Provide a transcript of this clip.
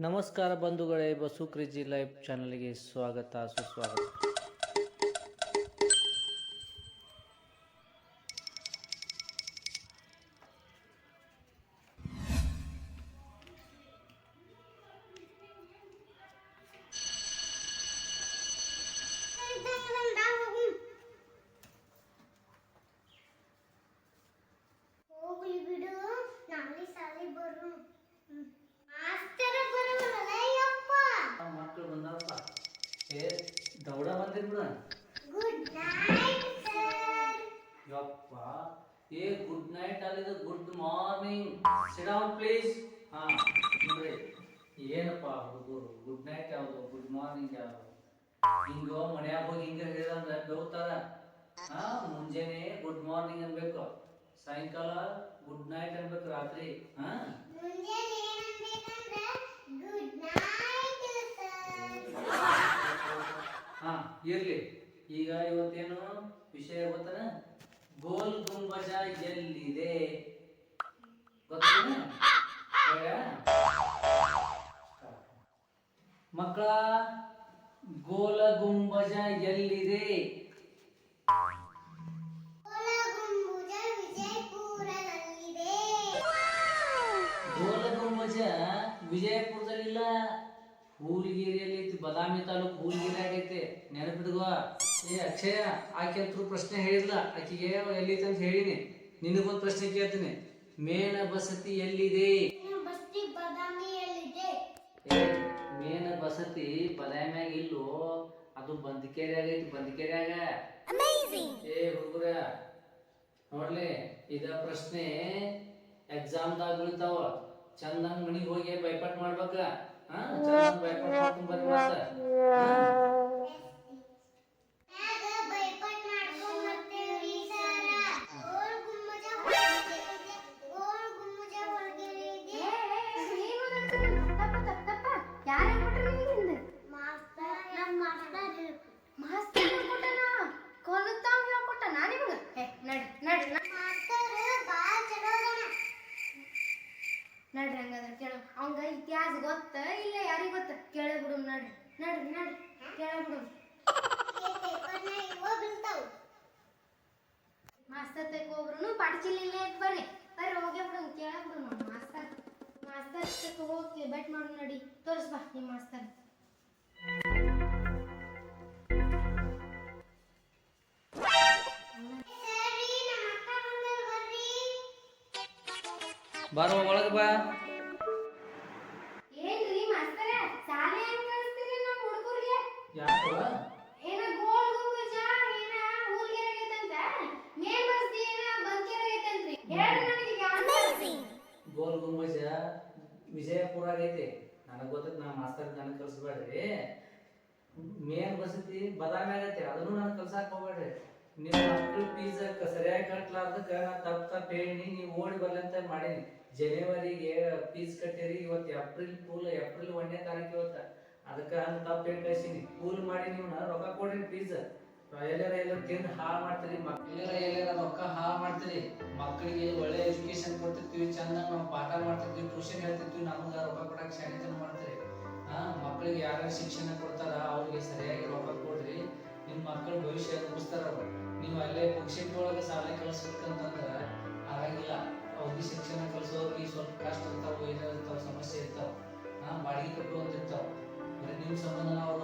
ನಮಸ್ಕಾರ ಬಂಧುಗಳೇ ಬಸು ಕ್ರಿಜಿ ಲೈವ್ ಚಾನಲ್ಗೆ ಸ್ವಾಗತ ಸುಸ್ವಾಗತ. ದೌಡ ಬಿಡು ಬಿಡ ಗುಡ್ ನೈಟ್ ಸರ್ ಯಪ್ಪ. ಏ good night ಅಲ್ಲಿದ. Good morning sit down please ಹಾ ನೋಡ್ರಿ. ಏನಪ್ಪ ಹುಡುಗರು? ಗುಡ್ ನೈಟ್ ಯಾವುದು? ಗುಡ್ ಮಾರ್ನಿಂಗ್ ಯಾವುದು? ಹಿಂಗ ಮನ್ಯಾಗ ಹೋಗಿ ಹಿಂಗ ಹೇಳಿದಂದ್ರೆ ಬೆವ್ತಾರ ಹಾ ಮುಂಜಾನೆ ಗುಡ್ ಮಾರ್ನಿಂಗ್ ಅನ್ಬೇಕು. ಸಾಯಂಕಾಲ ಗುಡ್ ನೈಟ್ ಅನ್ಬೇಕು ರಾತ್ರಿ. ಹಾ ಮುಂಜಾನೆ ಏನನ್ಬೇಕಂದ್ರೆ ಗುಡ್ ನೈಟ್ ಸರ್ ಹಾ ಇರ್ಲಿ. ಈಗ ಇವತ್ತೇನು ವಿಷಯ ಗೊತ್ತನ? ಗೋಲ್ ಗುಂಬಜ ಎಲ್ಲಿದೆ? ಮಕ್ಕಳ ಗೋಲ ಗುಂಬಜ ಎಲ್ಲಿದೆ? ಗೋಲ ಗುಂಬಜ ವಿಜಯಪುರದಲ್ಲಿಲ್ಲ. ಹೂಲಿಗಿರಿಯಲ್ಲಿ ಐತಿ ಬದಾಮಿ ತಾಲೂಕು ಹೂಲಿಗಿರಿ ಆಗೈತೆ. ನೆನಪಿಡ್ಗುವ ಏ ಅಕ್ಷಯ ಆಕೆ ಅಂತೂ ಪ್ರಶ್ನೆ ಹೇಳಿಲ್ಲ ಆಕೆಗೆ ಎಲ್ಲಿದೆ ಅಂತ ಹೇಳಿನಿ. ನಿನಗೊಂದು ಪ್ರಶ್ನೆ ಕೇಳ್ತೀನಿ. ಮೇನ ಬಸತಿ ಎಲ್ಲಿದೆ? ಮೇನ ಬಸತಿ ಬದಾಮ್ಯಾಗ ಇಲ್ಲೋ? ಅದು ಬಂದಿಕೇರಿಯಾಗ ಐತಿ ಬಂದಿಕೇರಿಯಾಗ ಏ ಹುಡುಗರ ನೋಡ್ಲಿ ಇದ ಪ್ರಶ್ನೆ ಎಕ್ಸಾಮ್ದಾಗ ಬೀಳ್ತಾವ ಚಂದಂಗ್ ಮನಿಗೆ ಹೋಗಿ ಹಾ ಚಂದಂಗ್ ಬೈಪಾಟ್ ಮಾಡ್ಕೊಂಡ್ ಬರ್ರಿ ಮತ್ತ ಗೊತ್ತ ಇಲ್ಲ ಯಾರಿಗೆ ಗೊತ್ತ? ಕೇಳೇ ಬಿಡು ನಡ್ರಿ ನಡ್ರಿ ನಡ್ರಿ. ಕೇಳ ಬಿಡು. ಮಾಸ್ತರ್ ತಕ್ಕ ಹೋಗ್ರು ಪಡ್ಚಿಲ್ಲ ಬರ್ರಿ. ಬರ್ರಿ, ಹೋಗೇ ಬಿಡು, ಕೇಳ ಬಿಡು ನೋಡಿ ಮಾಸ್ತರ್. ಮಾಸ್ತರ್ ತಕ್ಕ ಹೋಗಿ ಬೆಟ್ ಮಾಡು ನಡಿ. ತೋರಿಸ್ಬಾ ನಿಮ್ಮ ಮಾಸ್ತರ್. ಬಾರೋ ಒಳಗೆ ಬಾ. ಹುಡುಗರಿಗೆ ಏನ ಗೋಲ್ ಗುಂಬಜ ಏನ ಊರ್ಗೆ ಆಗೈತಂತ ಮೇಲ್ ಬಸ್ತಿ ಏನ ಬಂಕೇರ್ ಆಗೈತಂತ್ರಿ ಹೇಳ್ರಿ ನನಗೆ ಈಗ ಗೋಲ್ ಗುಂಬಜ ವಿಜಯಪುರ ಆಗೈತಿ. ನನಗ್ ಗೊತ್ತೈತಿ ನಾ ಮಾಸ್ತರ್ ನನಗ್ ಕಲ್ಸ್ಬೇಡ್ರಿ. ಮೇನ್ ಬಸತಿ ಬದಾಮಿ ಆಗೈತಿ ಅದನ್ನು ನನಗೆ ಕಲ್ಸಕ್ ಹೋಗ್ಬೇಡ್ರಿ. ನಿಮ್ಮ ಮಕ್ಕಳು ಫೀಸ್ ಸರಿಯಾಗಿ ಕಟ್ಲಾರ್ದಕ್ಕ ನಾ ತಪ್ಪು ತಪ್ಪು ಹೇಳಿ ನೀವು ಓಡಿ ಬರ್ಲಂತ ಮಾಡೀನಿ. ಜನವರಿಗೆ ಫೀಸ್ ಕಟ್ಟಿರಿ ಇವತ್ತು ಏಪ್ರಿಲ್ ಫುಲ್ ಏಪ್ರಿಲ್ ಒಂದನೇ ತಾರೀಕು ಇವತ್ತ. ಅದಕ್ಕ ಹಂಗ ತಪ್ಪ ಹೇಳಿ ಕಳಿಸೀನಿ ಕೂಲ್ ಮಾಡಿ ನೀವು ರೊಕ್ಕ ಕೊಡ್ರಿ ಪ್ಲೀಸ್ ಎಲ್ಲರ ಎಲ್ಲರ ತಿಂದು ಹಾಳ್ ಮಾಡ್ತೀರಿ ಎಲ್ಲರ ಎಲ್ಲರ ರೊಕ್ಕ ಹಾಳ್ ಮಾಡ್ತೀರಿ. ಮಕ್ಕಳಿಗೆ ಒಳ್ಳೆ ಎಜುಕೇಶನ್ ಕೊಡ್ತಿರ್ತೀವಿ ಚಂದಾಗ ನಾವು ಪಾಠ ಮಾಡ್ತಿರ್ತೀವಿ ಟ್ಯೂಷನ್ ಹೇಳ್ತಿರ್ತೀವಿ, ನಮ್ಗ ರೊಕ್ಕ ಕೊಡಕ್ ಶಾಣೆತನ ಮಾಡ್ತೀರಿ. ಹಾ ಮಕ್ಕಳಿಗೆ ಯಾರ್ಯಾರು ಶಿಕ್ಷಣ ಕೊಡ್ತಾರ, ಅವ್ರಿಗೆ ಸರಿಯಾಗಿ ರೊಕ್ಕ ಕೊಡ್ರಿ. ನಿಮ್ಮ ಮಕ್ಕಳ ಭವಿಷ್ಯ ಅವ್ರು. ನೀವು ಅಲ್ಲೇ ಪುಕ್ಷಿಟ್ ಒಳಗೆ ಸಾಲ ಕಲಿಸ್ಬೇಕಂತಂದ್ರೆ ಆಗಂಗಿಲ್ಲ ಅವ್ರಿಗೆ ಶಿಕ್ಷಣ ಕಲಿಸೋರಿಗೆ ಸ್ವಲ್ಪ ಕಷ್ಟ ಇರ್ತಾವ ಏನೋ ಇರ್ತಾವ, ಸಮಸ್ಯೆ ಇರ್ತಾವ. ಹಾ ಬಾಡಿಗೆ ಕಟ್ಟುವಂತ ಇರ್ತಾವ. ಬರೀ ನಿಮ್ ಸಂಬಂಧ ಅವ್ರು